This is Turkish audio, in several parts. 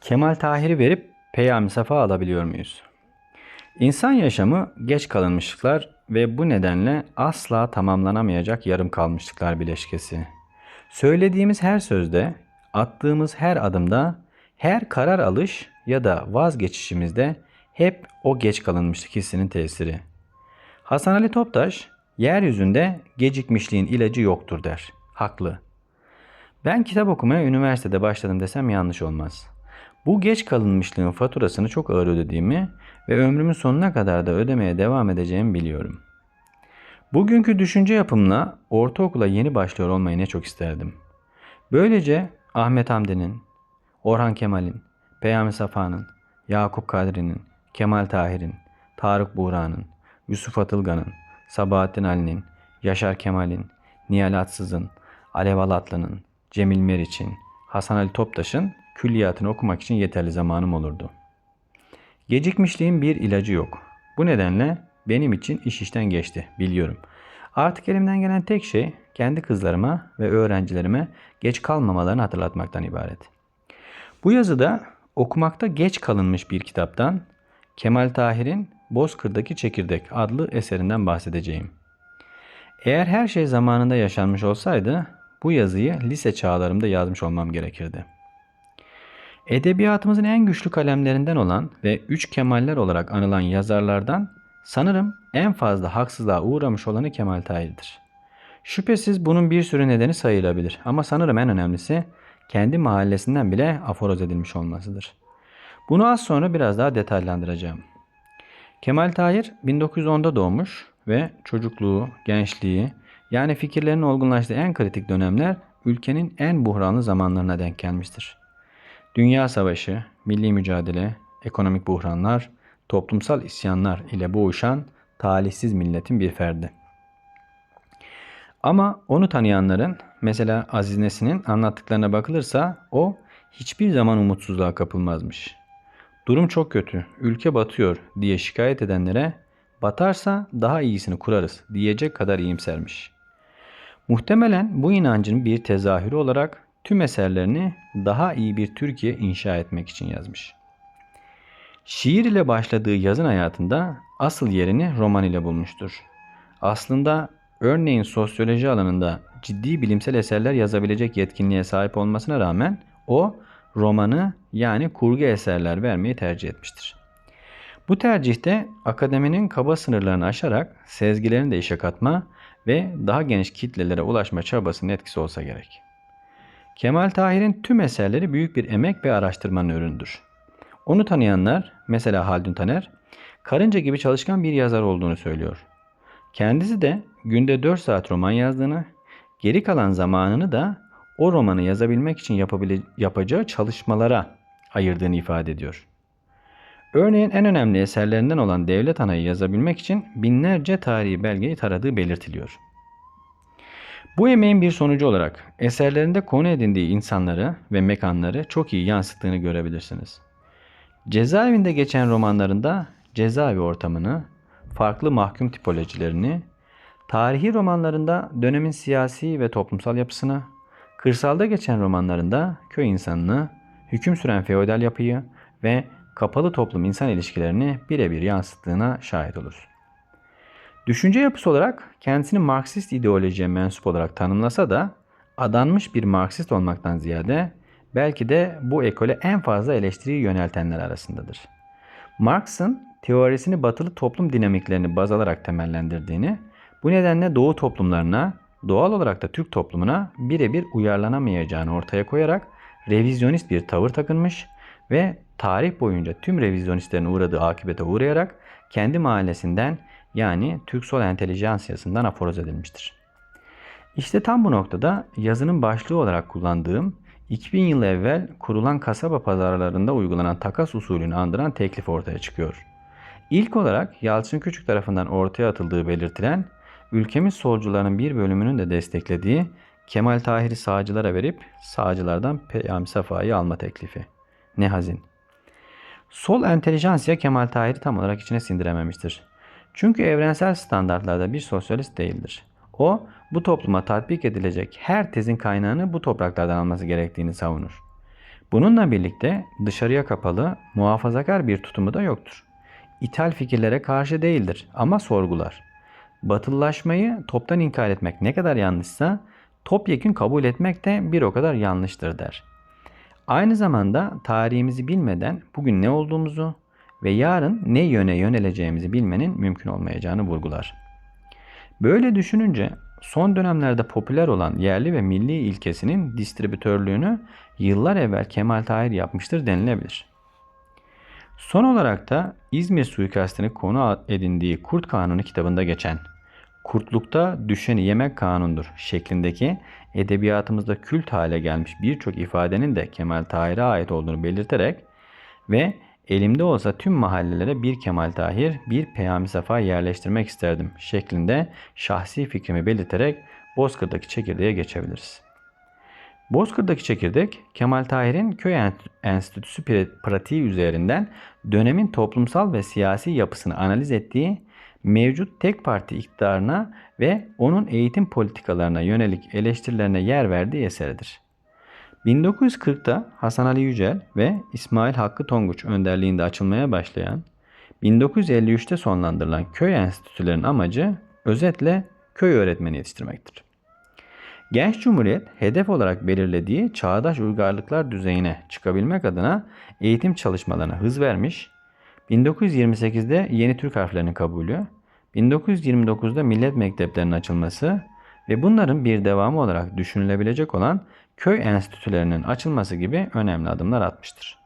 Kemal Tahir'i verip Peyami Safa alabiliyor muyuz? İnsan yaşamı geç kalınmışlıklar ve bu nedenle asla tamamlanamayacak yarım kalmışlıklar bileşkesi. Söylediğimiz her sözde, attığımız her adımda, her karar alış ya da vazgeçişimizde hep o geç kalınmışlık hissinin tesiri. Hasan Ali Toptaş, yeryüzünde gecikmişliğin ilacı yoktur der. Haklı. Ben kitap okumaya üniversitede başladım desem yanlış olmaz. Bu geç kalınmışlığın faturasını çok ağır ödediğimi ve ömrümün sonuna kadar da ödemeye devam edeceğimi biliyorum. Bugünkü düşünce yapımla ortaokula yeni başlıyor olmayı ne çok isterdim. Böylece Ahmet Hamdi'nin, Orhan Kemal'in, Peyami Safa'nın, Yakup Kadri'nin, Kemal Tahir'in, Tarık Buğra'nın, Yusuf Atılgan'ın, Sabahattin Ali'nin, Yaşar Kemal'in, Nihal Atsız'ın, Alev Alatlı'nın, Cemil Meriç'in, Hasan Ali Toptaş'ın külliyatını okumak için yeterli zamanım olurdu. Gecikmişliğin bir ilacı yok. Bu nedenle benim için iş işten geçti, biliyorum. Artık elimden gelen tek şey kendi kızlarıma ve öğrencilerime geç kalmamalarını hatırlatmaktan ibaret. Bu yazıda okumakta geç kalınmış bir kitaptan Kemal Tahir'in Bozkır'daki Çekirdek adlı eserinden bahsedeceğim. Eğer her şey zamanında yaşanmış olsaydı bu yazıyı lise çağlarımda yazmış olmam gerekirdi. Edebiyatımızın en güçlü kalemlerinden olan ve üç Kemaller olarak anılan yazarlardan sanırım en fazla haksızlığa uğramış olanı Kemal Tahir'dir. Şüphesiz bunun bir sürü nedeni sayılabilir ama sanırım en önemlisi kendi mahallesinden bile aforoz edilmiş olmasıdır. Bunu az sonra biraz daha detaylandıracağım. Kemal Tahir 1910'da doğmuş ve çocukluğu, gençliği yani fikirlerinin olgunlaştığı en kritik dönemler ülkenin en buhranlı zamanlarına denk gelmiştir. Dünya Savaşı, milli mücadele, ekonomik buhranlar, toplumsal isyanlar ile boğuşan talihsiz milletin bir ferdi. Ama onu tanıyanların, mesela Aziz Nesin'in anlattıklarına bakılırsa o hiçbir zaman umutsuzluğa kapılmazmış. Durum çok kötü, ülke batıyor diye şikayet edenlere batarsa daha iyisini kurarız diyecek kadar iyimsermiş. Muhtemelen bu inancın bir tezahürü olarak tüm eserlerini daha iyi bir Türkiye inşa etmek için yazmış. Şiir ile başladığı yazın hayatında asıl yerini roman ile bulmuştur. Aslında örneğin sosyoloji alanında ciddi bilimsel eserler yazabilecek yetkinliğe sahip olmasına rağmen o romanı yani kurgu eserler vermeyi tercih etmiştir. Bu tercihte akademinin kaba sınırlarını aşarak sezgilerini de işe katma ve daha geniş kitlelere ulaşma çabasının etkisi olsa gerek. Kemal Tahir'in tüm eserleri büyük bir emek ve araştırmanın ürünüdür. Onu tanıyanlar, mesela Haldun Taner, karınca gibi çalışkan bir yazar olduğunu söylüyor. Kendisi de günde 4 saat roman yazdığını, geri kalan zamanını da o romanı yazabilmek için yapabile- yapacağı çalışmalara ayırdığını ifade ediyor. Örneğin en önemli eserlerinden olan Devlet Ana'yı yazabilmek için binlerce tarihi belgeyi taradığı belirtiliyor. Bu emeğin bir sonucu olarak eserlerinde konu edindiği insanları ve mekanları çok iyi yansıttığını görebilirsiniz. Cezaevinde geçen romanlarında cezaevi ortamını, farklı mahkum tipolojilerini, tarihi romanlarında dönemin siyasi ve toplumsal yapısını, kırsalda geçen romanlarında köy insanını, hüküm süren feodal yapıyı ve kapalı toplum insan ilişkilerini birebir yansıttığına şahit oluruz. Düşünce yapısı olarak kendisini Marksist ideolojiye mensup olarak tanımlasa da adanmış bir Marksist olmaktan ziyade belki de bu ekole en fazla eleştiriyi yöneltenler arasındadır. Marx'ın teorisini batılı toplum dinamiklerini baz alarak temellendirdiğini, bu nedenle Doğu toplumlarına, doğal olarak da Türk toplumuna birebir uyarlanamayacağını ortaya koyarak revizyonist bir tavır takınmış ve tarih boyunca tüm revizyonistlerin uğradığı akibete uğrayarak kendi mahallesinden yani Türk sol entelijansiyasından aforoz edilmiştir. İşte tam bu noktada yazının başlığı olarak kullandığım 2000 yıl evvel kurulan kasaba pazarlarında uygulanan takas usulünü andıran teklif ortaya çıkıyor. İlk olarak Yalçın Küçük tarafından ortaya atıldığı belirtilen, ülkemiz solcularının bir bölümünün de desteklediği Kemal Tahir'i sağcılara verip sağcılardan Peyami Safa'yı alma teklifi. Ne hazin. Sol entelijansiya Kemal Tahir'i tam olarak içine sindirememiştir. Çünkü evrensel standartlarda bir sosyalist değildir. O, bu topluma tatbik edilecek her tezin kaynağını bu topraklardan alması gerektiğini savunur. Bununla birlikte dışarıya kapalı, muhafazakar bir tutumu da yoktur. İthal fikirlere karşı değildir ama sorgular. Batılılaşmayı toptan inkar etmek ne kadar yanlışsa topyekün kabul etmek de bir o kadar yanlıştır der. Aynı zamanda tarihimizi bilmeden bugün ne olduğumuzu ve yarın ne yöne yöneleceğimizi bilmenin mümkün olmayacağını vurgular. Böyle düşününce son dönemlerde popüler olan yerli ve milli ilkesinin distribütörlüğünü yıllar evvel Kemal Tahir yapmıştır denilebilir. Son olarak da İzmir suikastini konu edindiği Kurt Kanunu kitabında geçen kurtlukta düşeni yemek kanundur şeklindeki edebiyatımızda kült hale gelmiş birçok ifadenin de Kemal Tahir'e ait olduğunu belirterek ve elimde olsa tüm mahallelere bir Kemal Tahir, bir Peyami Safa yerleştirmek isterdim şeklinde şahsi fikrimi belirterek Bozkır'daki çekirdeğe geçebiliriz. Bozkır'daki çekirdek Kemal Tahir'in köy enstitüsü pratiği üzerinden dönemin toplumsal ve siyasi yapısını analiz ettiği mevcut tek parti iktidarına ve onun eğitim politikalarına yönelik eleştirilerine yer verdiği eseridir. 1940'ta Hasan Ali Yücel ve İsmail Hakkı Tonguç önderliğinde açılmaya başlayan, 1953'te sonlandırılan köy enstitülerinin amacı özetle köy öğretmeni yetiştirmektir. Genç Cumhuriyet hedef olarak belirlediği çağdaş uygarlıklar düzeyine çıkabilmek adına eğitim çalışmalarına hız vermiş, 1928'de yeni Türk harflerinin kabulü, 1929'da millet mekteplerinin açılması ve bunların bir devamı olarak düşünülebilecek olan köy enstitülerinin açılması gibi önemli adımlar atmıştır.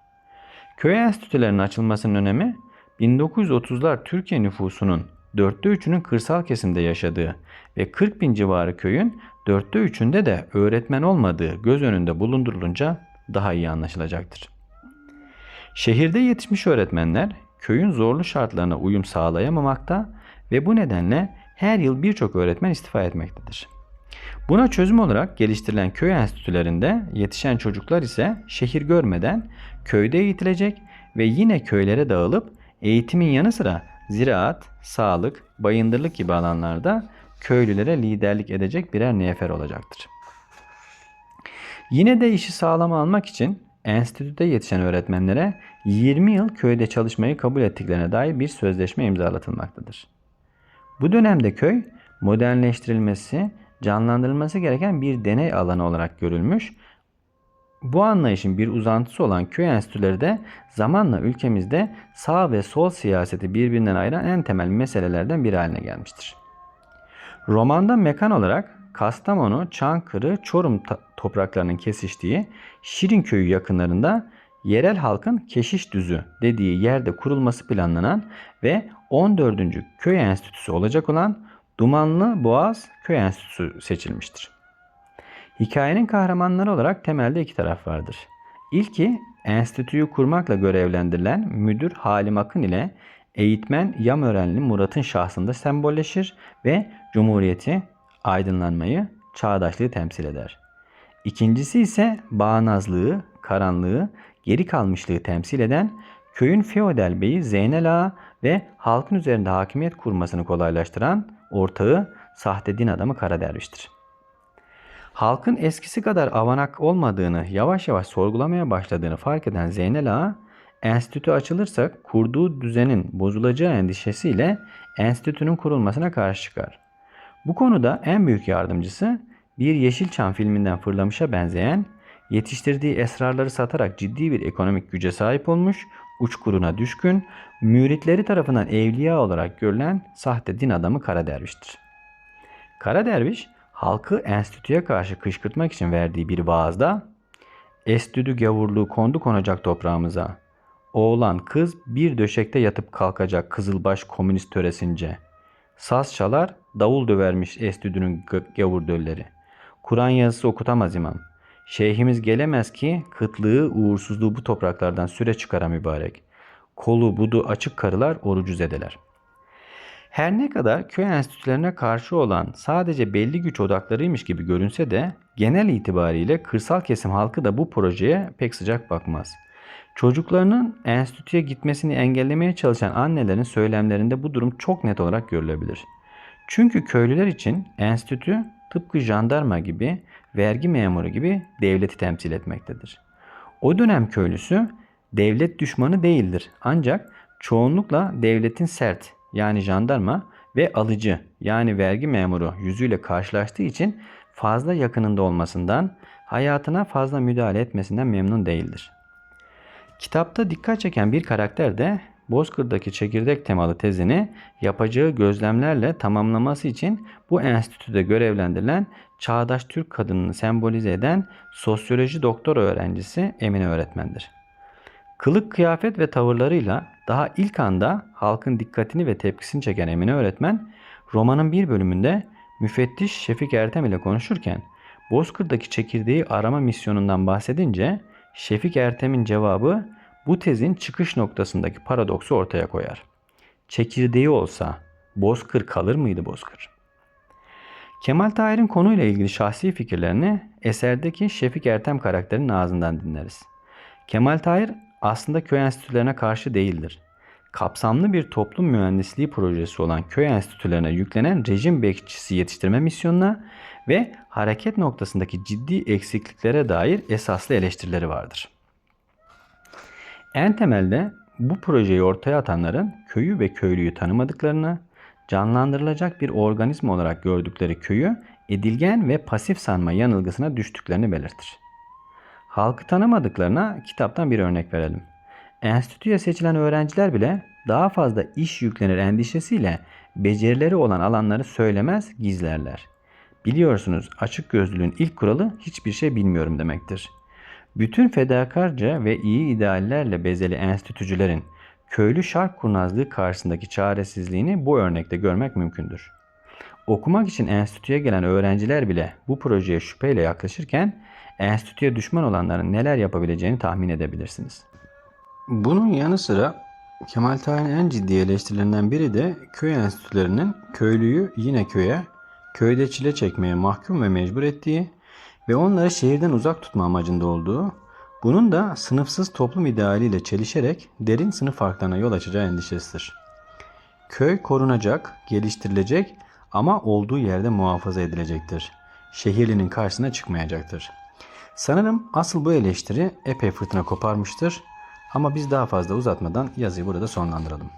Köy enstitülerinin açılmasının önemi 1930'lar Türkiye nüfusunun dörtte üçünün kırsal kesimde yaşadığı ve 40 bin civarı köyün dörtte üçünde de öğretmen olmadığı göz önünde bulundurulunca daha iyi anlaşılacaktır. Şehirde yetişmiş öğretmenler köyün zorlu şartlarına uyum sağlayamamakta ve bu nedenle her yıl birçok öğretmen istifa etmektedir. Buna çözüm olarak geliştirilen köy enstitülerinde yetişen çocuklar ise şehir görmeden köyde eğitilecek ve yine köylere dağılıp eğitimin yanı sıra ziraat, sağlık, bayındırlık gibi alanlarda köylülere liderlik edecek birer nefer olacaktır. Yine de işi sağlama almak için enstitüde yetişen öğretmenlere 20 yıl köyde çalışmayı kabul ettiklerine dair bir sözleşme imzalatılmaktadır. Bu dönemde köy modernleştirilmesi, canlandırılması gereken bir deney alanı olarak görülmüş. Bu anlayışın bir uzantısı olan köy enstitüleri de zamanla ülkemizde sağ ve sol siyaseti birbirinden ayıran en temel meselelerden biri haline gelmiştir. Romanda mekan olarak Kastamonu, Çankırı, Çorum topraklarının kesiştiği Şirinköy'ü yakınlarında yerel halkın Keşiş Düzü dediği yerde kurulması planlanan ve 14. Köy Enstitüsü olacak olan Dumanlı Boğaz Köy Enstitüsü seçilmiştir. Hikayenin kahramanları olarak temelde iki taraf vardır. İlki enstitüyü kurmakla görevlendirilen müdür Halim Akın ile eğitmen Yamörenli Murat'ın şahsında sembolleşir ve Cumhuriyeti, aydınlanmayı, çağdaşlığı temsil eder. İkincisi ise bağnazlığı, karanlığı, geri kalmışlığı temsil eden köyün feodal beyi Zeynel Ağa ve halkın üzerinde hakimiyet kurmasını kolaylaştıran ortağı sahte din adamı Kara Derviş'tir. Halkın eskisi kadar avanak olmadığını yavaş yavaş sorgulamaya başladığını fark eden Zeynel Ağa, enstitü açılırsa kurduğu düzenin bozulacağı endişesiyle enstitünün kurulmasına karşı çıkar. Bu konuda en büyük yardımcısı bir Yeşilçam filminden fırlamışa benzeyen, yetiştirdiği esrarları satarak ciddi bir ekonomik güce sahip olmuş, uçkuruna düşkün, müritleri tarafından evliya olarak görülen sahte din adamı Kara Derviş'tir. Kara Derviş, halkı enstitüye karşı kışkırtmak için verdiği bir vaazda, Estüdü gavurluğu kondu konacak toprağımıza. Oğlan kız bir döşekte yatıp kalkacak kızılbaş komünist töresince. Saz çalar, davul dövermiş Estüdü'nün gavur dölleri. Kur'an yazısı okutamaz imam. Şeyhimiz gelemez ki kıtlığı, uğursuzluğu bu topraklardan süre çıkara mübarek. Kolu budu açık karılar orucu zedeler. Her ne kadar köy enstitülerine karşı olan sadece belli güç odaklarıymış gibi görünse de genel itibariyle kırsal kesim halkı da bu projeye pek sıcak bakmaz. Çocuklarının enstitüye gitmesini engellemeye çalışan annelerin söylemlerinde bu durum çok net olarak görülebilir. Çünkü köylüler için enstitü tıpkı jandarma gibi, vergi memuru gibi devleti temsil etmektedir. O dönem köylüsü devlet düşmanı değildir. Ancak çoğunlukla devletin sert yani jandarma ve alıcı yani vergi memuru yüzüyle karşılaştığı için fazla yakınında olmasından, hayatına fazla müdahale etmesinden memnun değildir. Kitapta dikkat çeken bir karakter de Bozkır'daki çekirdek temalı tezini yapacağı gözlemlerle tamamlaması için bu enstitüde görevlendirilen çağdaş Türk kadınını sembolize eden sosyoloji doktor öğrencisi Emine öğretmendir. Kılık kıyafet ve tavırlarıyla daha ilk anda halkın dikkatini ve tepkisini çeken Emine öğretmen romanın bir bölümünde müfettiş Şefik Ertem ile konuşurken Bozkır'daki çekirdeği arama misyonundan bahsedince Şefik Ertem'in cevabı bu tezin çıkış noktasındaki paradoksu ortaya koyar. Çekirdeği olsa Bozkır kalır mıydı Bozkır? Kemal Tahir'in konuyla ilgili şahsi fikirlerini eserdeki Şefik Ertem karakterinin ağzından dinleriz. Kemal Tahir aslında köy enstitülerine karşı değildir. Kapsamlı bir toplum mühendisliği projesi olan köy enstitülerine yüklenen rejim bekçisi yetiştirme misyonuna ve hareket noktasındaki ciddi eksikliklere dair esaslı eleştirileri vardır. En temelde bu projeyi ortaya atanların köyü ve köylüyü tanımadıklarını, canlandırılacak bir organizma olarak gördükleri köyü edilgen ve pasif sanma yanılgısına düştüklerini belirtir. Halkı tanımadıklarına kitaptan bir örnek verelim. Enstitüye seçilen öğrenciler bile daha fazla iş yüklenir endişesiyle becerileri olan alanları söylemez, gizlerler. Biliyorsunuz açık gözlülüğün ilk kuralı hiçbir şey bilmiyorum demektir. Bütün fedakarca ve iyi ideallerle bezeli enstitücülerin köylü şark kurnazlığı karşısındaki çaresizliğini bu örnekte görmek mümkündür. Okumak için enstitüye gelen öğrenciler bile bu projeye şüpheyle yaklaşırken enstitüye düşman olanların neler yapabileceğini tahmin edebilirsiniz. Bunun yanı sıra Kemal Tahir'in en ciddi eleştirilerinden biri de köy enstitülerinin köylüyü yine köye, köyde çile çekmeye mahkum ve mecbur ettiği ve onları şehirden uzak tutma amacında olduğu, bunun da sınıfsız toplum idealiyle çelişerek derin sınıf farklarına yol açacağı endişesidir. Köy korunacak, geliştirilecek ama olduğu yerde muhafaza edilecektir. Şehirlinin karşısına çıkmayacaktır. Sanırım asıl bu eleştiri epey fırtına koparmıştır ama biz daha fazla uzatmadan yazıyı burada sonlandıralım.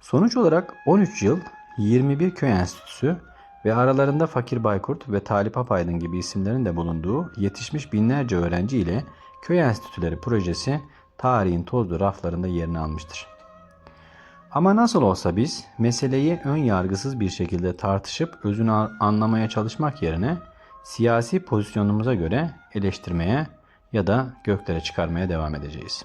Sonuç olarak 13 yıl 21 köy enstitüsü ve aralarında Fakir Baykurt ve Talip Apaydın gibi isimlerin de bulunduğu yetişmiş binlerce öğrenci ile köy enstitüleri projesi tarihin tozlu raflarında yerini almıştır. Ama nasıl olsa biz meseleyi ön yargısız bir şekilde tartışıp özünü anlamaya çalışmak yerine siyasi pozisyonumuza göre eleştirmeye ya da göklere çıkarmaya devam edeceğiz.